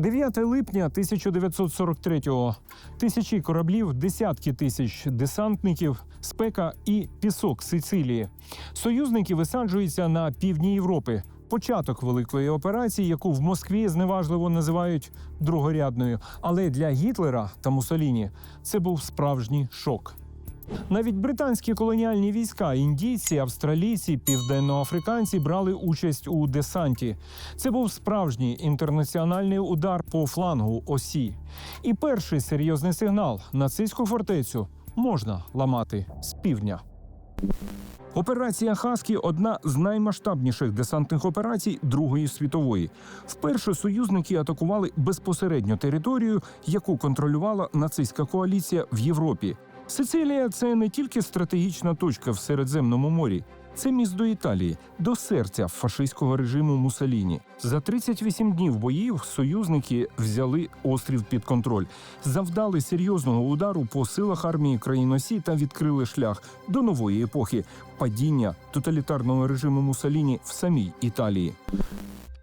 9 липня 1943-го. Тисячі кораблів, десятки тисяч десантників, спека і пісок Сицилії. Союзники висаджуються на півдні Європи. Початок великої операції, яку в Москві зневажливо називають другорядною. Але для Гітлера та Муссоліні це був справжній шок. Навіть британські колоніальні війська, індійці, австралійці, південноафриканці брали участь у десанті. Це був справжній інтернаціональний удар по флангу осі. І перший серйозний сигнал нацистську фортецю можна ламати з півдня. Операція Хаскі одна з наймасштабніших десантних операцій Другої світової. Вперше союзники атакували безпосередньо територію, яку контролювала нацистська коаліція в Європі. Сицилія це не тільки стратегічна точка в Середземному морі. Це міст до Італії, до серця фашистського режиму Муссоліні. За 38 днів боїв союзники взяли острів під контроль, завдали серйозного удару по силах армії країносі та відкрили шлях до нової епохи падіння тоталітарного режиму Муссоліні в самій Італії.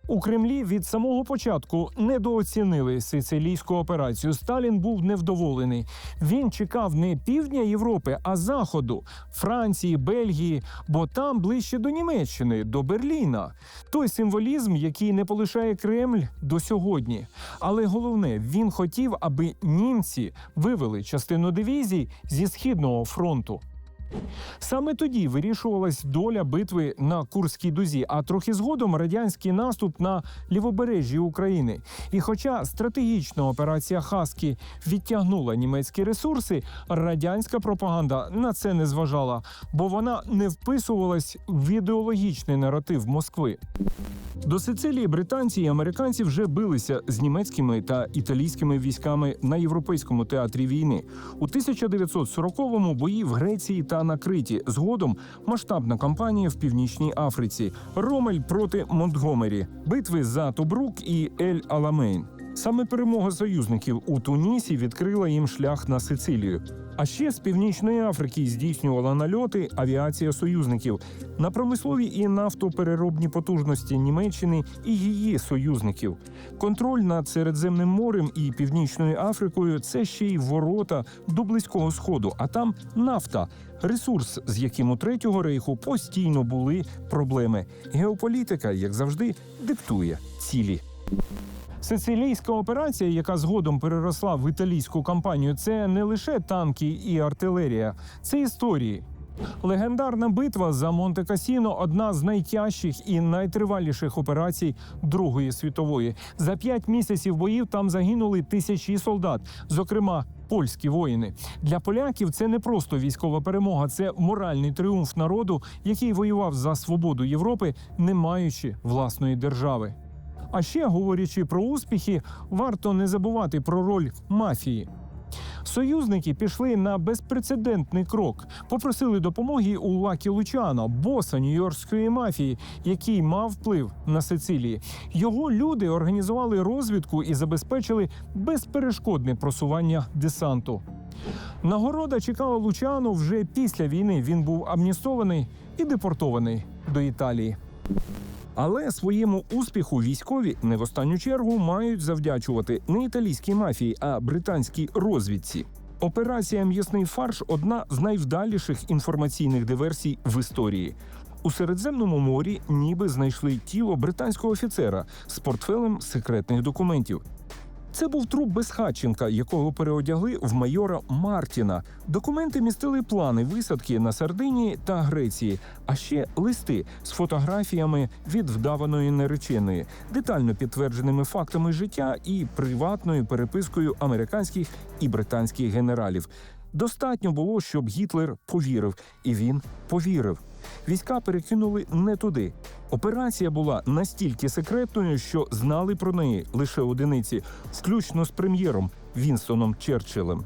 У Кремлі від самого початку недооцінили сицилійську операцію. Сталін був невдоволений. Він чекав не півдня Європи, а заходу Франції, Бельгії, бо там ближче до Німеччини, до Берліна. Той символізм, який не полишає Кремль до сьогодні. Але головне, він хотів, аби німці вивели частину дивізій зі східного фронту. Саме тоді вирішувалась доля битви на Курській дузі, а трохи згодом радянський наступ на лівобережжі України. І хоча стратегічна операція Хаскі відтягнула німецькі ресурси, радянська пропаганда на це не зважала, бо вона не вписувалась в ідеологічний наратив Москви. До Сицилії британці і американці вже билися з німецькими та італійськими військами на європейському театрі війни. У 1940-му бої в Греції та на Криті. Згодом масштабна кампанія в північній Африці. Ромель проти Монтгомері, битви за Тобрук і Ель Аламейн. Саме перемога союзників у Тунісі відкрила їм шлях на Сицилію. А ще з північної Африки здійснювала нальоти авіація союзників на промислові і нафтопереробні потужності Німеччини і її союзників. Контроль над Середземним морем і Північною Африкою це ще й ворота до близького сходу. А там нафта, ресурс, з яким у третього рейху постійно були проблеми. Геополітика, як завжди, диктує цілі. Сицилійська операція, яка згодом переросла в італійську кампанію, це не лише танки і артилерія, це історії. Легендарна битва за Монте Касіно одна з найтяжчих і найтриваліших операцій Другої світової. За п'ять місяців боїв там загинули тисячі солдат, зокрема. Польські воїни для поляків це не просто військова перемога, це моральний тріумф народу, який воював за свободу Європи, не маючи власної держави. А ще говорячи про успіхи, варто не забувати про роль мафії. Союзники пішли на безпрецедентний крок, попросили допомоги у Лакі Лучано, боса нью-йоркської мафії, який мав вплив на Сицилії. Його люди організували розвідку і забезпечили безперешкодне просування десанту. Нагорода чекала Лучано вже після війни. Він був амністований і депортований до Італії. Але своєму успіху військові не в останню чергу мають завдячувати не італійській мафії, а британській розвідці. Операція М'ясний фарш одна з найвдаліших інформаційних диверсій в історії. У Середземному морі ніби знайшли тіло британського офіцера з портфелем секретних документів. Це був труп Безхатченка, якого переодягли в майора Мартіна. Документи містили плани висадки на Сардинії та Греції, а ще листи з фотографіями від вдаваної нареченої, детально підтвердженими фактами життя і приватною перепискою американських і британських генералів. Достатньо було, щоб Гітлер повірив, і він повірив. Війська перекинули не туди. Операція була настільки секретною, що знали про неї лише одиниці, включно з прем'єром Вінстоном Черчиллем.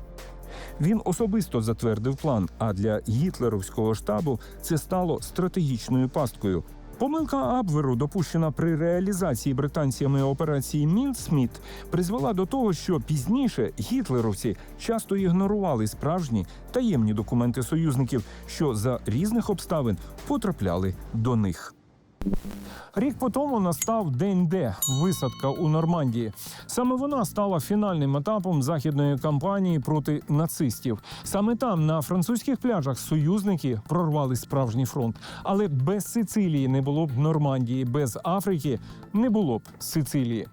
Він особисто затвердив план. А для гітлеровського штабу це стало стратегічною пасткою. Помилка Абверу, допущена при реалізації британцями операції Мінсміт, призвела до того, що пізніше гітлеровці часто ігнорували справжні таємні документи союзників, що за різних обставин потрапляли до них. Рік по тому настав день Д висадка у Нормандії. Саме вона стала фінальним етапом західної кампанії проти нацистів. Саме там, на французьких пляжах, союзники прорвали справжній фронт. Але без Сицилії не було б Нормандії, без Африки не було б Сицилії.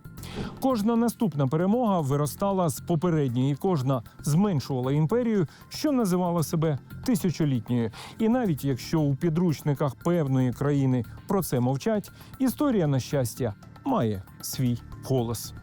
Кожна наступна перемога виростала з попередньої, кожна зменшувала імперію, що називала себе тисячолітньою. І навіть якщо у підручниках певної країни про це мовчать, історія на щастя має свій голос.